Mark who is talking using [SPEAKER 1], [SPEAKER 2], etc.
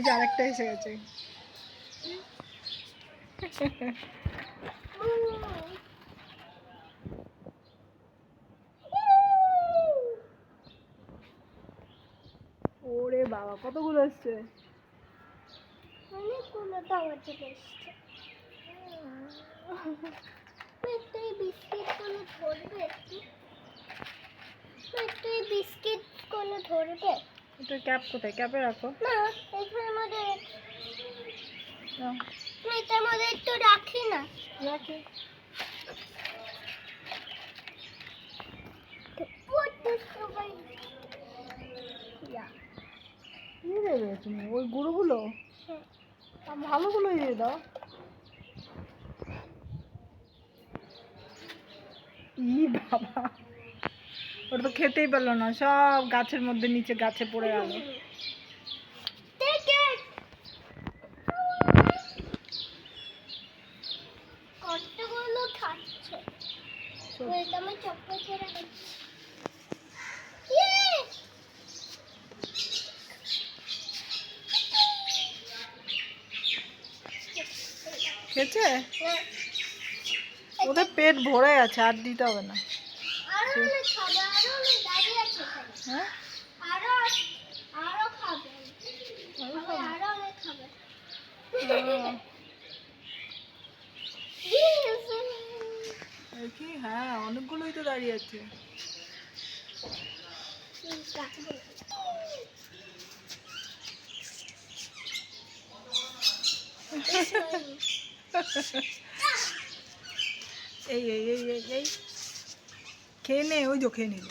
[SPEAKER 1] ওই যে আরেকটা এসে গেছে। ওরে বাবা, কতগুলো এসছে?
[SPEAKER 2] অনেকগুলো দাওয়া চলে এসছে। একটু এই বিস্কিটগুলো ধরবে একটু। এই বিস্কিটগুলো ধরবে।
[SPEAKER 1] এটা ক্যাপ কোথায়? ক্যাপে রাখো।
[SPEAKER 2] না এখানের মধ্যে
[SPEAKER 1] নাও,
[SPEAKER 2] না, এটার মধ্যে একটু রাখি না।
[SPEAKER 1] রাখি। দেবে তুমি ওই গুঁড়োগুলো?
[SPEAKER 2] হ্যাঁ।
[SPEAKER 1] আর ভালোগুলোই দিয়ে দাও। ই বাবা। ওটা তো খেতেই পারল না সব গাছের মধ্যে নিচে গাছে পড়ে গেল! খেয়েছে?
[SPEAKER 2] হ্যাঁ,
[SPEAKER 1] ওদের পেট ভরে আছে আর দিতে হবে না।
[SPEAKER 2] আছে।
[SPEAKER 1] হ্যাঁ?
[SPEAKER 2] আরও আরও খাবে।
[SPEAKER 1] আরও
[SPEAKER 2] সবাই
[SPEAKER 1] খাবে?
[SPEAKER 2] আরও অনেক খাবে।
[SPEAKER 1] ও,
[SPEAKER 2] Yes!
[SPEAKER 1] এই কি হ্যাঁ অনেকগুলোই তো দাঁড়িয়ে আছে। এই এই এই এই এই। খেয়ে নে ওই তো খেয়ে নিল।